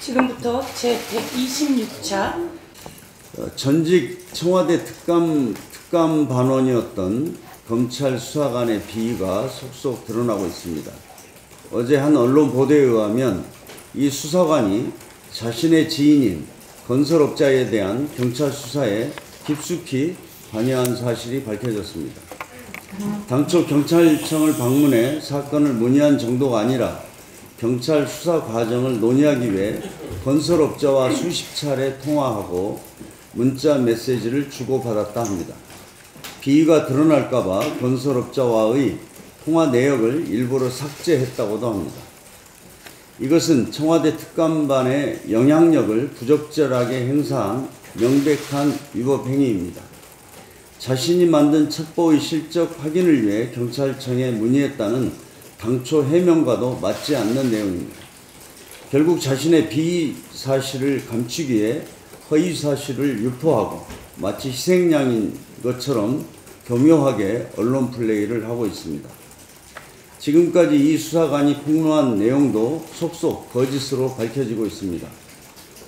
지금부터 제 126차 어, 전직 청와대 특감 특감 반원이었던 검찰 수사관의 비위가 속속 드러나고 있습니다. 어제 한 언론 보도에 의하면 이 수사관이 자신의 지인인 건설업자에 대한 경찰 수사에 깊숙이 관여한 사실이 밝혀졌습니다. 당초 경찰청을 방문해 사건을 문의한 정도가 아니라 경찰 수사 과정을 논의하기 위해 건설업자와 수십 차례 통화하고 문자 메시지를 주고받았다 합니다. 비위가 드러날까봐 건설업자와의 통화 내역을 일부러 삭제했다고도 합니다. 이것은 청와대 특감반의 영향력을 부적절하게 행사한 명백한 위법 행위입니다. 자신이 만든 첩보의 실적 확인을 위해 경찰청에 문의했다는 당초 해명과도 맞지 않는 내용입니다. 결국 자신의 비위 사실을 감추기 위해 허위 사실을 유포하고 마치 희생양인 것처럼 교묘하게 언론 플레이를 하고 있습니다. 지금까지 이 수사관이 폭로한 내용도 속속 거짓으로 밝혀지고 있습니다.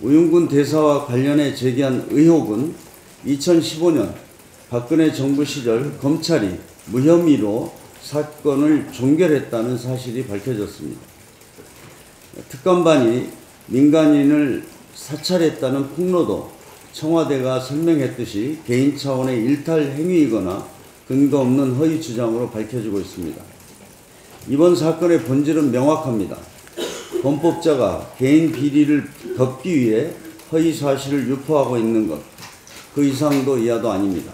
우윤군 대사와 관련해 제기한 의혹은 2015년 박근혜 정부 시절 검찰이 무혐의로 사건을 종결했다는 사실이 밝혀졌습니다. 특감반이 민간인을 사찰했다는 폭로도 청와대가 설명했듯이 개인 차원의 일탈 행위이거나 근거 없는 허위 주장으로 밝혀지고 있습니다. 이번 사건의 본질은 명확합니다. 범법자가 개인 비리를 덮기 위해 허위 사실을 유포하고 있는 것, 그 이상도 이하도 아닙니다.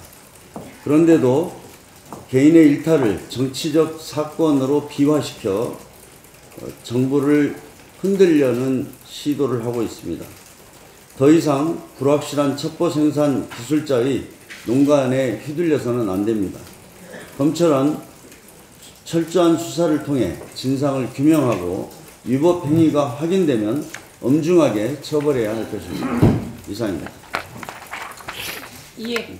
그런데도 개인의 일탈을 정치적 사건으로 비화시켜 어, 정부를 흔들려는 시도를 하고 있습니다. 더 이상 불확실한 첩보 생산 기술자의 농간에 휘둘려서는 안 됩니다. 검찰은 철저한 수사를 통해 진상을 규명하고 위법 행위가 확인되면 엄중하게 처벌해야 할 것입니다. 이상입니다. 예.